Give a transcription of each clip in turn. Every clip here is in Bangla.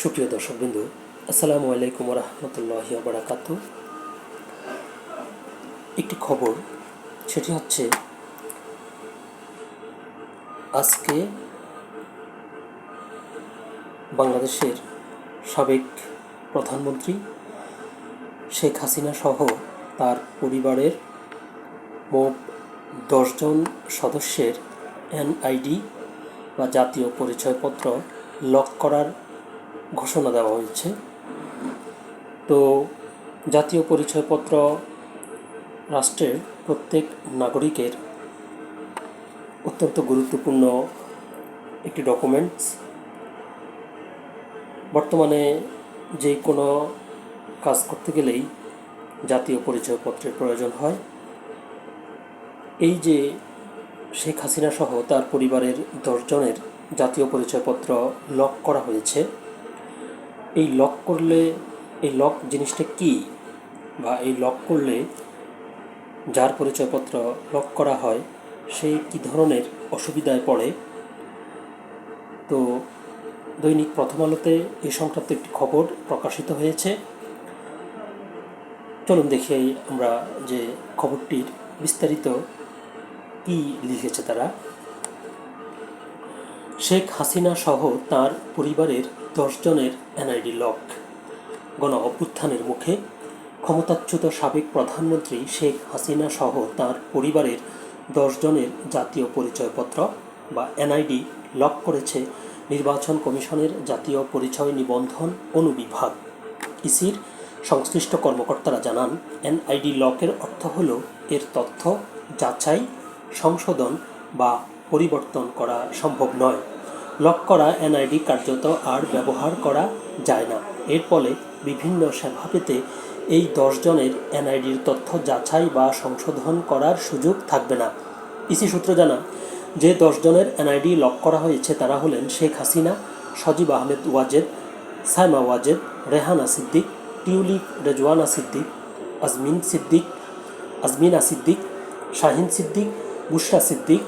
সুপ্রিয় দর্শকবৃন্দু, আসসালামু আলাইকুম রহমতুল্লাহ বারাকাত একটি খবর, সেটি হচ্ছে, আজকে বাংলাদেশের সাবেক প্রধানমন্ত্রী শেখ হাসিনা সহ তার পরিবারের মোট দশজন সদস্যের এনআইডি বা জাতীয় পরিচয়পত্র লক করার ঘোষণা দেওয়া হয়েছে। তো জাতীয় পরিচয়পত্র রাষ্ট্রের প্রত্যেক নাগরিকের অত্যন্ত গুরুত্বপূর্ণ একটি ডকুমেন্টস বর্তমানে যে কোনো কাজ করতে গেলেই জাতীয় পরিচয়পত্রের প্রয়োজন হয়। এই যে শেখ হাসিনা সহ তার পরিবারের দশজনের জাতীয় পরিচয়পত্র লক করা হয়েছে এই লক করলে, এই লক জিনিসটা কি? বা এই লক করলে যার পরিচয়পত্র লক করা হয়, সে কি ধরনের অসুবিধায় পড়ে? তো দৈনিক প্রথম আলোতে এই সংক্রান্ত একটি খবর প্রকাশিত হয়েছে। চলুন দেখি আমরা যে খবরটির বিস্তারিত কী লিখেছে তারা। শেখ হাসিনা সহ তার পরিবারের দশজনের এনআইডি লক। গণ অভ্যুত্থানের মুখে ক্ষমতাচ্যুত সাবেক প্রধানমন্ত্রী শেখ হাসিনা সহ তার পরিবারের দশজনের জাতীয় পরিচয়পত্র বা এনআইডি লক করেছে নির্বাচন কমিশনের জাতীয় পরিচয় নিবন্ধন অনুবিভাগ। ইসির সংশ্লিষ্ট কর্মকর্তারা জানান, এনআইডি লকের অর্থ হল এর তথ্য, যাচাই, সংশোধন বা পরিবর্তন করা সম্ভব নয়। লক করা এনআইডি কার্যত আর ব্যবহার করা যায় না। এর ফলে বিভিন্ন সেবা পেতে এই দশজনের এনআইডির তথ্য যাচাই বা সংশোধন করার সুযোগ থাকবে না। ইসি সূত্র জানা যে দশজনের এনআইডি লক করা হয়েছে তারা হলেন শেখ হাসিনা, সজীব আহমেদ ওয়াজেদ, সাইমা ওয়াজেদ, রেহানা সিদ্দিক, টিউলিপ রেজওয়ানা সিদ্দিক, আজমিন সিদ্দিক, আজমিনা সিদ্দিক, শাহিন সিদ্দিক, বুশরা সিদ্দিক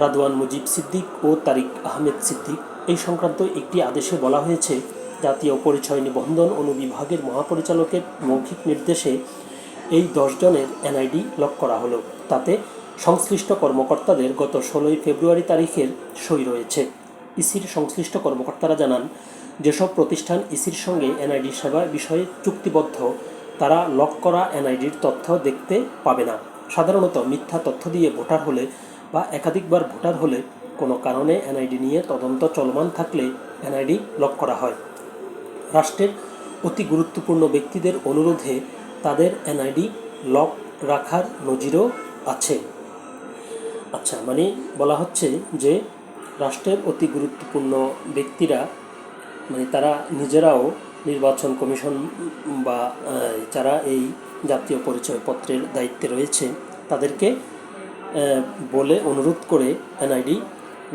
রাদওয়ান মুজিব সিদ্দিক ও তারিক আহমেদ সিদ্দিক। এই সংক্রান্ত একটি আদেশে বলা হয়েছে, জাতীয় পরিচয় নিবন্ধন অনুবিভাগের মহাপরিচালকের মৌখিক নির্দেশে এই দশজনের এনআইডি লক করা হলো। তাতে সংশ্লিষ্ট কর্মকর্তাদের গত ষোলোই ফেব্রুয়ারি তারিখের সই রয়েছে। ইসির সংশ্লিষ্ট কর্মকর্তারা জানান, যেসব প্রতিষ্ঠান ইসির সঙ্গে এনআইডি সেবা বিষয়ে চুক্তিবদ্ধ, তারা লক করা এনআইডির তথ্য দেখতে পাবে না। সাধারণত মিথ্যা তথ্য দিয়ে ভোটার হলে বা একাধিকবার ভোটার হলে কোনো কারণে এনআইডি নিয়ে তদন্ত চলমান থাকলে এনআইডি লক করা হয়। রাষ্ট্রের অতি গুরুত্বপূর্ণ ব্যক্তিদের অনুরোধে তাদের এনআইডি লক রাখার নজিরও আছে। আচ্ছা মানে বলা হচ্ছে যে রাষ্ট্রের অতি গুরুত্বপূর্ণ ব্যক্তিরা মানে তারা নিজেরাও নির্বাচন কমিশন বা যারা এই জাতীয় পরিচয়পত্রের দায়িত্বে রয়েছে, তাদেরকে বলে অনুরোধ করে এনআইডি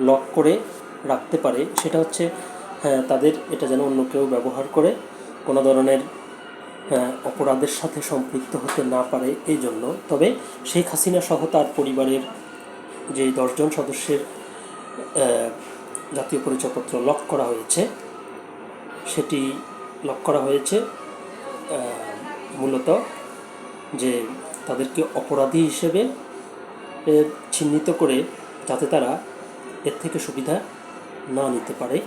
লক করে রাখতে পারে। সেটা হচ্ছে তাদের এটা যেন অন্য কেউ ব্যবহার করে, কোনো ধরনের অপরাধের সাথে সম্পৃক্ত হতে না পারে এই জন্য তবে শেখ হাসিনা সহ তার পরিবারের যে দশজন সদস্যের জাতীয় পরিচয়পত্র লক করা হয়েছে, সেটি লক করা হয়েছে মূলত যে তাদেরকে অপরাধী হিসেবে চিহ্নিত করে যাতে তারা এর থেকে সুবিধা না নিতে পারে।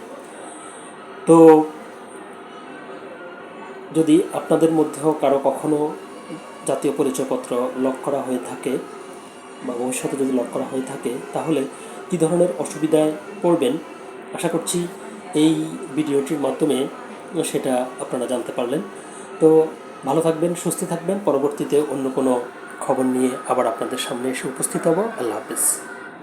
তো যদি আপনাদের মধ্যেও কারও কখনো জাতীয় পরিচয়পত্র লক করা হয়ে থাকে বা ভবিষ্যতে যদি লক করা হয়ে থাকে, তাহলে কী ধরনের অসুবিধায় পড়বেন? আশা করছি এই ভিডিওটির মাধ্যমে সেটা আপনারা জানতে পারলেন। তো ভালো থাকবেন, সুস্থ থাকবেন। পরবর্তীতে অন্য কোনো খবর নিয়ে আবার আপনাদের সামনে এসে উপস্থিত হব। আল্লাহ হাফিজ।